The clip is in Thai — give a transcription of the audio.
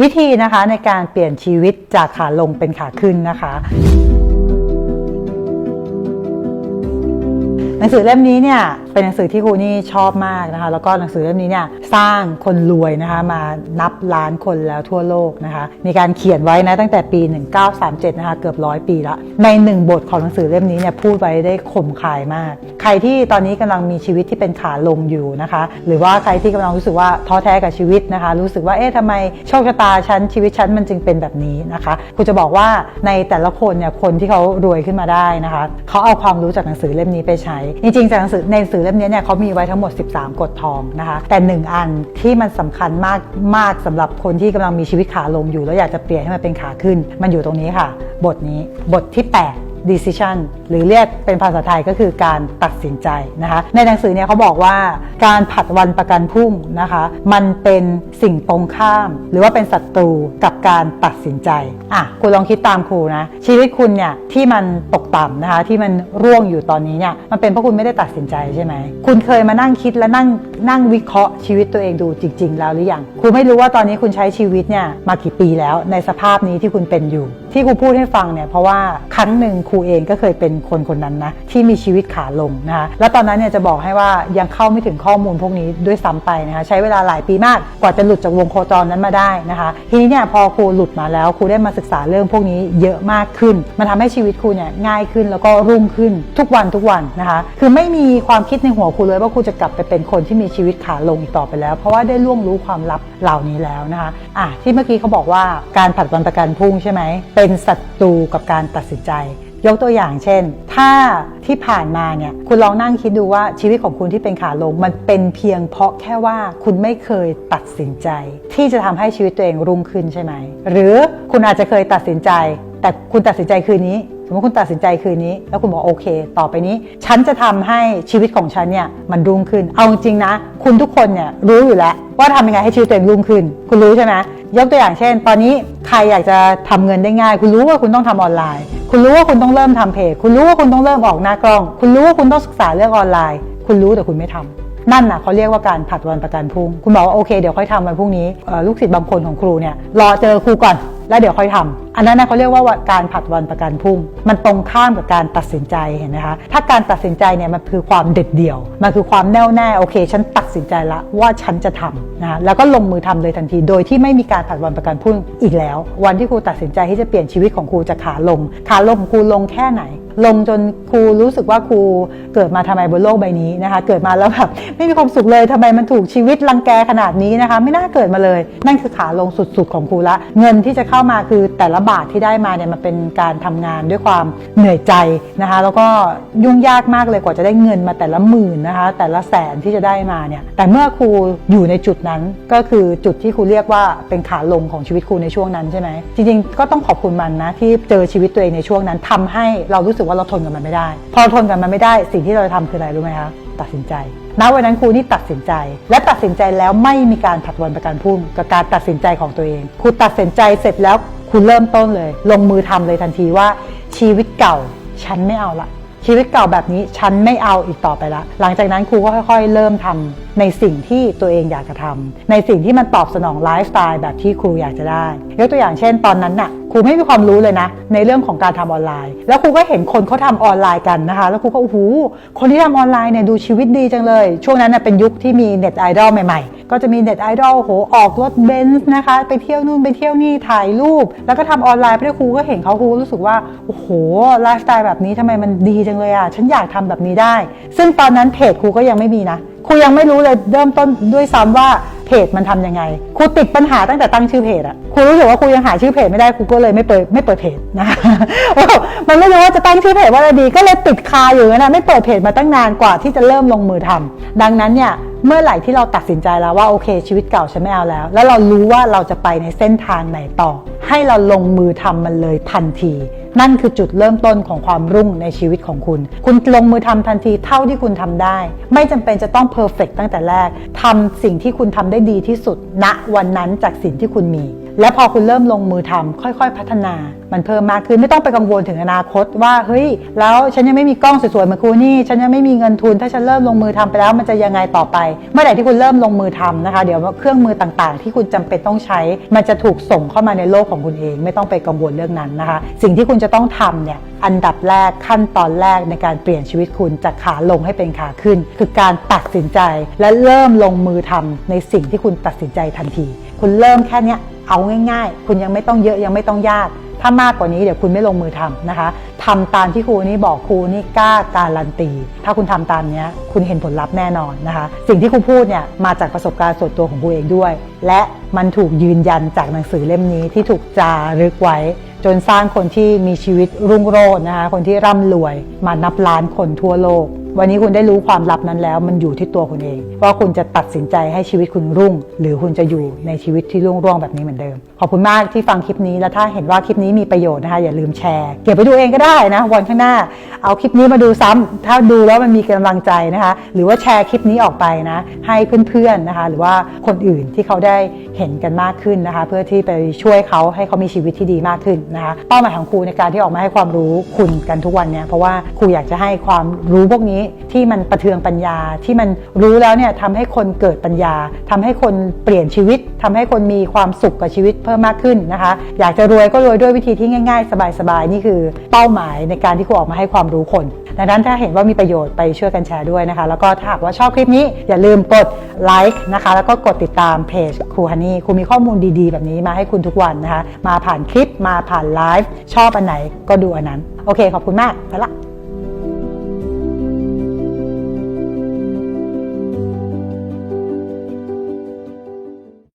วิธีนะคะในการเปลี่ยนชีวิตจากขาลงเป็นขาขึ้นนะคะ หนังสือเล่มนี้เนี่ยเป็นหนังสือที่ครูนี่ชอบมากนะคะ แล้วก็หนังสือเล่มนี้เนี่ยสร้างคนรวยนะคะมานับล้านคนแล้วทั่วโลกนะคะ มีการเขียนไว้นะตั้งแต่ปี 1937 นะคะเกือบร้อยปีละในหนึ่งบทของหนังสือเล่มนี้เนี่ยพูดไว้ได้คมคายมาก ใครที่ตอนนี้กำลังมีชีวิตที่เป็นขาลงอยู่นะคะ หรือว่าใครที่กำลังรู้สึกว่าท้อแท้กับชีวิตนะคะ รู้สึกว่าเอ๊ะทำไมโชคชะตาฉันชีวิตฉันมันจึงเป็นแบบนี้นะคะครูจะบอกว่าในแต่ละคนเนี่ยคนที่เขารวยขึ้นมาได้นะคะเขาเอาความรู้จากหนังสือเล่มนี้ไปใช้จริงๆจากหนังสือในสือเล่มนี้เนี่ยเขามีไว้ทั้งหมด 13 กฎทองนะคะ แต่หนึ่งอันที่มันสำคัญมากมากสำหรับคนที่กำลังมีชีวิตขาลงอยู่ แล้วอยากจะเปลี่ยนให้มันเป็นขาขึ้น มันอยู่ตรงนี้ค่ะ บทนี้บทที่ 8 decision หรือเรียกเป็นภาษาไทยก็คือการตัดสินใจนะคะในหนังสือเนี่ยเขาบอกว่าการผัดวันประกันพรุ่งนะคะมันเป็นสิ่งตรงข้าม หรือว่าเป็นศัตรูกับการตัดสินใจอะคุณลองคิดตามครูนะชีวิตคุณเนี่ยที่มันตกต่ำนะคะที่มันร่วงอยู่ตอนนี้เนี่ยมันเป็นเพราะคุณไม่ได้ตัดสินใจใช่ไหมคุณเคยมานั่งคิดและนั่งนั่งวิเคราะห์ชีวิตตัวเองดูจริง ๆ แล้วหรือยังครูไม่รู้ว่าตอนนี้คุณใช้ชีวิตเนี่ยมากี่ปีแล้วในสภาพนี้ที่คุณเป็นอยู่ที่ครูพูดให้ฟังเนี่ยเพราะว่าครั้งหนึ่งครูเองก็เคยเป็นคนคนนั้นนะที่มีชีวิตขาลงนะคะแล้วตอนนั้นเนี่ยจะบอกให้ว่ายังเข้าไม่ถึงข้อมูลพวกนี้ด้วยซ้ำไปนะคะใช้เวลาหลายปีมากกว่าจะหลุดจากวงโคจรนั้นมาได้นะคะ ทีนี้เนี่ยพอครูหลุดมาแล้วครูได้มาศึกษาเรื่องพวกนี้เยอะมากขึ้น มันทำให้ชีวิตครูเนี่ยง่ายขึ้นแล้วก็รุ่งขึ้นทุกวันทุกวันนะคะ คือไม่มีความคิดในหัวครูเลยว่าครูจะกลับไปเป็นคนที่มีชีวิตขาลงอีกต่อไปแล้ว เพราะว่าได้ล่วงรู้ความลับเหล่านี้แล้วนะคะอะที่เมื่อกี้เขาบอกว่าการผัดวันประกันพรุ่งใช่ไหมเเป็นศัตรูกับการตัดสินใจ ยกตัวอย่างเช่น ถ้าที่ผ่านมาเนี่ยคุณลองนั่งคิดดูว่าชีวิตของคุณที่เป็นขาลง มันเป็นเพียงเพราะแค่ว่าคุณไม่เคยตัดสินใจ ที่จะทำให้ชีวิตตัวเองรุ่งขึ้นใช่ไหม หรือคุณอาจจะเคยตัดสินใจ แต่คุณตัดสินใจคืนนี้ มมติคุณตัดสินใจคืนนี้ แล้วคุณบอกโอเค ต่อไปนี้ ฉันจะทำให้ชีวิตของฉันเนี่ยมันรุ่งขึ้น เอาจริงนะ คุณทุกคนเนี่ยรู้อยู่แล้ว ว่าทำยังไงให้ชีวิตตัวเองรุ่งขึ้น คุณรู้ใช่ไหมยกตัวอย่างเช่น ตอนนี้ใครอยากจะทำเงินได้ง่าย คุณรู้ว่าคุณต้องทำออนไลน์ คุณรู้ว่าคุณต้องเริ่มทำเพจ คุณรู้ว่าคุณต้องเริ่มออกหน้ากล้อง คุณรู้ว่าคุณต้องศึกษาเรื่องออนไลน์ คุณรู้แต่คุณไม่ทำนั่นน่ะเขาเรียกว่าการผัดวันประกันพรุ่ง คุณบอกว่าโอเคเดี๋ยวค่อยทำวันพรุ่งนี้ลูกศิษย์บางคนของครูเนี่ยรอเจอครูก่อนแล้วเดี๋ยวค่อยทำ อันนั้นนะเขาเรียกว่าการผัดวันประกันพรุ่ง มันตรงข้ามกับการตัดสินใจเห็นไหมคะถ้าการตัดสินใจเนี่ยมันคือความเด็ดเดี่ยว มันคือความแน่วแน่โอเค ฉันตัดสินใจละว่าฉันจะทำนะคะแล้วก็ลงมือทำเลยทันที โดยที่ไม่มีการผัดวันประกันพรุ่งอีกแล้ว วันที่ครูตัดสินใจที่จะเปลี่ยนชีวิตของครูจากขาลง ขาลงครูลงแค่ไหน ลงจนครูรู้สึกว่าครูเกิดมาทำไมบนโลกใบนี้นะคะ เกิดมาแล้วแบบไม่มีความสุขเลยทำไมมันถูกชีวิตรังแกขนาดนี้นะคะ ไม่น่าเกิดมาเลย นั่นคือขาลงสุดๆของครูละ เงินที่จะเข้ามาคือแต่ละบาทที่ได้มาเนี่ยมันเป็นการทำงานด้วยความเหนื่อยใจนะคะ แล้วก็ยุ่งยากมากเลยกว่าจะได้เงินมาแต่ละหมื่นนะคะ แต่ละแสนที่จะได้มาเนี่ยแต่เมื่อครูอยู่ในจุดนั้นก็คือจุดที่ครูเรียกว่าเป็นขาลงของชีวิตครูในช่วงนั้นใช่ไหมจริงๆก็ต้องขอบคุณมันนะที่เจอชีวิตตัวเองในช่วงนั้นทำให้เรารู้สึกว่าเราทนกับมันไม่ได้ พอทนกับมันไม่ได้ สิ่งที่เราจะทำคืออะไรรู้ไหมคะตัดสินใจณวันนั้นครูนี่ตัดสินใจ และตัดสินใจแล้วไม่มีการผัดวันประกันพรุ่งกับการตัดสินใจของตัวเองครูตัดสินใจเสร็จแล้วคุณเริ่มต้นเลย ลงมือทำเลยทันทีว่า ชีวิตเก่าฉันไม่เอาละชีวิตเก่าแบบนี้ฉันไม่เอาอีกต่อไปละหลังจากนั้นครูก็ค่อย ๆ เริ่มทำในสิ่งที่ตัวเองอยากจะทำในสิ่งที่มันตอบสนองไลฟ์สไตล์แบบที่ครูอยากจะได้ยกตัวอย่างเช่นตอนนั้นน่ะครูไม่มีความรู้เลยนะ ในเรื่องของการทำออนไลน์ แล้วครูก็เห็นคนเขาทำออนไลน์กันนะคะ แล้วครูก็โอ้โหคนที่ทำออนไลน์เนี่ยดูชีวิตดีจังเลย ช่วงนั้นน่ะเป็นยุคที่มีเน็ตไอดอลใหม่ๆ ก็จะมีเน็ตไอดอลโหออกรถเบนซ์นะคะ ไปเที่ยวนู่นไปเที่ยวนี่ถ่ายรูป แล้วก็ทำออนไลน์ไปด้วยครูก็เห็นเขาครูรู้สึกว่าโอ้โหไลฟ์สไตล์แบบนี้ทำไมมันดีจังเลยอะฉันอยากทำแบบนี้ได้ ซึ่งตอนนั้นเพจครูก็ยังไม่มีนะ ครูยังไม่รู้เลยเริ่มต้นด้วยซ้ำว่าเพจมันทำยังไงครูติดปัญหาตั้งแต่ตั้งชื่อเพจอะครูรู้สึกว่าครูยังหาชื่อเพจไม่ได้ครูก็เลยไม่เปิดไม่เปิดเพจนะคะมันไม่รู้ว่าจะตั้งชื่อเพจว่าอะไรดี ก็เลยติดคาอยู่นะไม่เปิดเพจมาตั้งนานกว่าที่จะเริ่มลงมือทำดังนั้นเนี่ยเมื่อไหร่ที่เราตัดสินใจแล้วว่าโอเค ชีวิตเก่าฉันไม่เอาแล้ว แล้วเรารู้ว่าเราจะไปในเส้นทางไหนต่อ ให้เราลงมือทำมันเลยทันที นั่นคือจุดเริ่มต้นของความรุ่งในชีวิตของคุณ คุณลงมือทำทันทีเท่าที่คุณทำได้ ไม่จำเป็นจะต้องเพอร์เฟกตั้งแต่แรกทำสิ่งที่คุณทำได้ดีที่สุดณวันนั้นจากสิ่งที่คุณมี และพอคุณเริ่มลงมือทำค่อยๆ พัฒนา มันเพิ่มมากขึ้นไม่ต้องไปกังวลถึงอนาคตว่าเฮ้ย แล้วฉันยังไม่มีกล้องสวยๆเหมือนครูนี่ ฉันยังไม่มีเงินทุน ถ้าฉันเริ่มลงมือทำไปแล้วมันจะยังไงต่อไป เมื่อไหร่ที่คุณเริ่มลงมือทำนะคะ เดี๋ยวเครื่องมือต่างๆ ที่คุณจำเป็นต้องใช้ มันจะถูกส่งเข้ามาในโลกของคุณเอง ไม่ต้องไปกังวลเรื่องนั้นนะคะ สิ่งที่คุณจะต้องทำเนี่ยอันดับแรกขั้นตอนแรกในการเปลี่ยนชีวิตคุณจากขาลงให้เป็นขาขึ้น คือการตัดสินใจและเริ่มลงมือทำในสิ่งที่คุณตัดสินใจทันที คุณเริ่มแค่เนี้ย เอาง่าย ๆ คุณยังไม่ต้องเยอะยังไม่ต้องยาก ถ้ามากกว่านี้เดี๋ยวคุณไม่ลงมือทำนะคะทำตามที่ครูนี่บอกครูนี่กล้าการันตี ถ้าคุณทำตามนี้คุณเห็นผลลัพธ์แน่นอนนะคะ สิ่งที่ครูพูดเนี่ยมาจากประสบการณ์ส่วนตัวของครูเองด้วย และมันถูกยืนยันจากหนังสือเล่มนี้ที่ถูกจารึกไว้ จนสร้างคนที่มีชีวิตรุ่งโรจน์นะคะคนที่ร่ำรวยมานับล้านคนทั่วโลก วันนี้คุณได้รู้ความลับนั้นแล้ว มันอยู่ที่ตัวคุณเอง ว่าคุณจะตัดสินใจให้ชีวิตคุณรุ่ง หรือคุณจะอยู่ในชีวิตที่รุ่งร่วงแบบนี้เหมือนเดิม ขอบคุณมากที่ฟังคลิปนี้ และถ้าเห็นว่าคลิปนี้มีประโยชน์นะคะ อย่าลืมแชร์ เก็บไปดูเองก็ได้นะ วันข้างหน้า เอาคลิปนี้มาดูซ้ำถ้าดูแล้วมันมีกำลังใจนะคะ หรือว่าแชร์คลิปนี้ออกไปนะ ให้เพื่อนๆนะคะ หรือว่าคนอื่นที่เขาได้เห็นกันมากขึ้นนะคะ เพื่อที่ไปช่วยเขาให้เขามีชีวิตที่ดีมากขึ้นนะคะเป้าหมายของครูในการที่ออกมาให้ความรู้คุณกันทุกวันเนี่ยเพราะว่าครูอยากจะให้ความรู้พวกนี้ที่มันประเทืองปัญญาที่มันรู้แล้วเนี่ยทำให้คนเกิดปัญญาทำให้คนเปลี่ยนชีวิตทำให้คนมีความสุขกับชีวิตเพิ่มมากขึ้นนะคะ อยากจะรวยก็รวยด้วยวิธีที่ง่ายๆ สบายๆนี่คือเป้าหมายในการที่ครูออกมาให้ความรู้คนดังนั้นถ้าเห็นว่ามีประโยชน์ไปช่วยกันแชร์ด้วยนะคะ แล้วก็ถ้าหากว่าชอบคลิปนี้อย่าลืมกดไลค์นะคะ แล้วก็กดติดตามเพจครูฮันนี่ครูมีข้อมูลดีๆ แบบนี้มาให้คุณทุกวันนะคะ มาผ่านคลิปมาผ่านไลฟ์ชอบอันไหนก็ดูอันนั้น โอเค ขอบคุณมากไปละ